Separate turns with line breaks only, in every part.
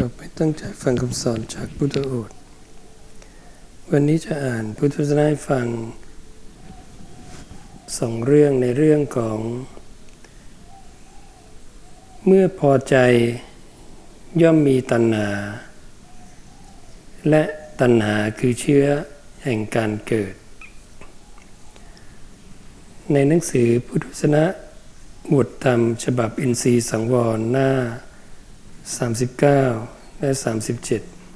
ต่อไปตั้งใจฟังคำสอนจากพุทธโอษฐ์วันนี้จะอ่านพุทธวจนะให้ฟังสองเรื่องในเรื่องของ เมื่อพอใจย่อมมีตัณหา และตัณหาคือเชื้อแห่งการเกิด ในหนังสือพุทธวจนะหมวดธรรมฉบับอินทรีย์สังวรหน้า 39 และ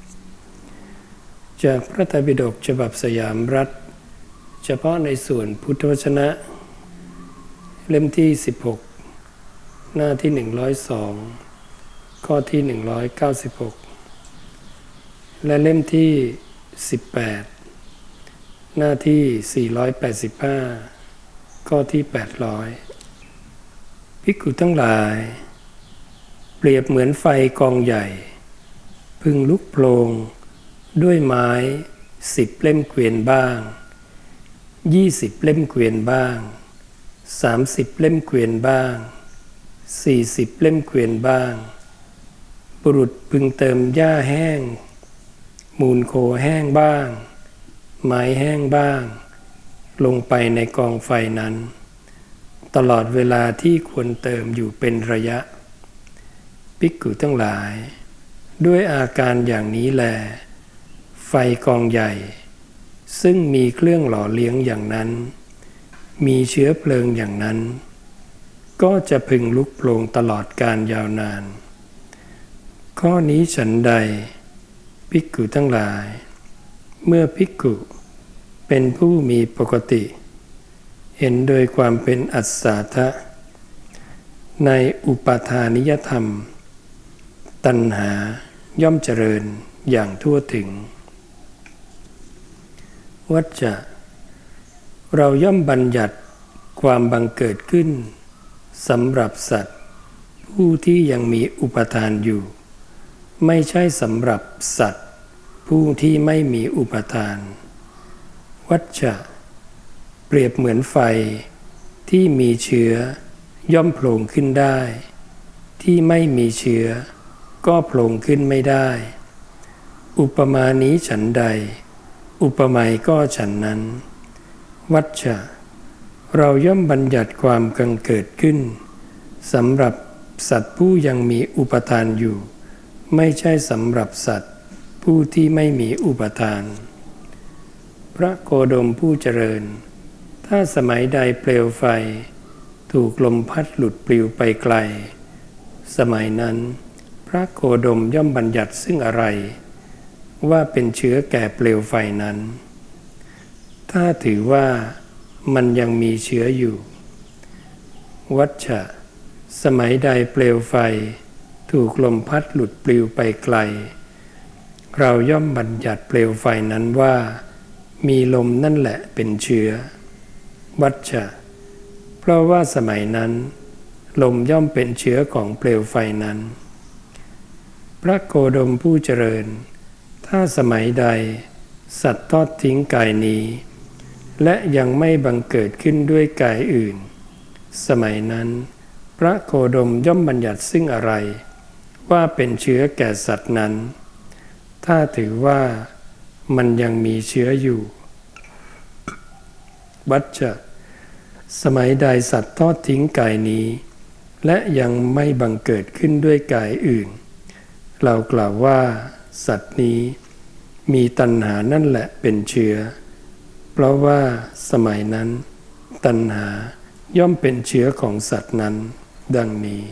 37 จากพระไตรปิฎกฉบับสยามรัฐ เฉพาะในส่วนพุทธวจนะ เล่มที่ 16 หน้าที่ 102 ข้อที่ 196 และเล่มที่ 18 หน้าที่ 485 ข้อที่ 800ภิกขุทั้งหลาย เปรียบเหมือนไฟกองใหญ่ พึ่งลุกโพลง ด้วยไม้สิบเล่มเกวียนบ้างยี่สิบเล่มเกวียนบ้างสามสิบเล่มเกวียนบ้างสี่สิบเล่มเกวียนบ้าง บุรุษพึงเติมหญ้าแห้ง มูลโคแห้งบ้าง ไม้แห้งบ้าง ลงไปในกองไฟนั้น ตลอดเวลาที่ควรเติมอยู่เป็นระยะ ภิกขุทั้งหลาย ด้วยอาการอย่างนี้แล ไฟกองใหญ่ ซึ่งมีเครื่องหล่อเลี้ยงอย่างนั้น มีเชื้อเพลิงอย่างนั้น ก็จะพึงลุกโผลงตลอดการยาวนาน ข้อนี้ฉันใด ภิกขุทั้งหลาย เมื่อภิกขุ เป็นผู้มีปกติ เห็นโดยความเป็นอัศทะในอุปทานิยธรรม ตัณหาย่อมเจริญอย่างทั่วถึง วัจจะเราย่อมบัญญัติความบังเกิดขึ้นสำหรับสัตว์ ผู้ที่ยังมีอุปทานอยู่ ไม่ใช่สำหรับสัตว์ ผู้ที่ไม่มีอุปทาน วัจจะเปรียบเหมือนไฟที่มีเชื้อย่อมโผล่ขึ้นได้ ที่ไม่มีเชื้อ ก็โผล่ขึ้นไม่ได้ อุปมานี้ฉันใด อุปไมยก็ฉันนั้น วัชชะเราย่อมบัญญัติความกังเกิดขึ้นสำหรับสัตว์ผู้ยังมีอุปทานอยู่ ไม่ใช่สำหรับสัตว์ผู้ที่ไม่มีอุปทาน พระโคดมผู้เจริญ ถ้าสมัยใดเปลวไฟ ถูกลมพัดหลุดปลิวไปไกล สมัยนั้น พระโคดมย่อมบัญญัติซึ่งอะไร ว่าเป็นเชื้อแก่เปลวไฟนั้น ถ้าถือว่ามันยังมีเชื้ออยู่ วัชชะ สมัยใดเปลวไฟ ถูกลมพัดหลุดปลิวไปไกล เราย่อมบัญญัติเปลวไฟนั้นว่า มีลมนั่นแหละเป็นเชื้อ วัชชะ เพราะว่าสมัยนั้น ลมย่อมเป็นเชื้อของเปลวไฟนั้น พระโคดมผู้เจริญ ถ้าสมัยใด สัตว์ทอดทิ้งกายนี้ และยังไม่บังเกิดขึ้นด้วยกายอื่น สมัยนั้น พระโคดมย่อมบัญญัติซึ่งอะไร ว่าเป็นเชื้อแก่สัตว์นั้น ถ้าถือว่ามันยังมีเชื้ออยู่วัชจะสมัยใดสัตว์ทอดทิ้งกายนี้ และยังไม่บังเกิดขึ้นด้วยกายอื่น เรากล่าวว่า สัตว์นี้มีตัณหานั่นแหละเป็นเชื้อ เพราะว่าสมัยนั้น ตัณหาย่อมเป็นเชื้อของสัตว์นั้น ดังนี้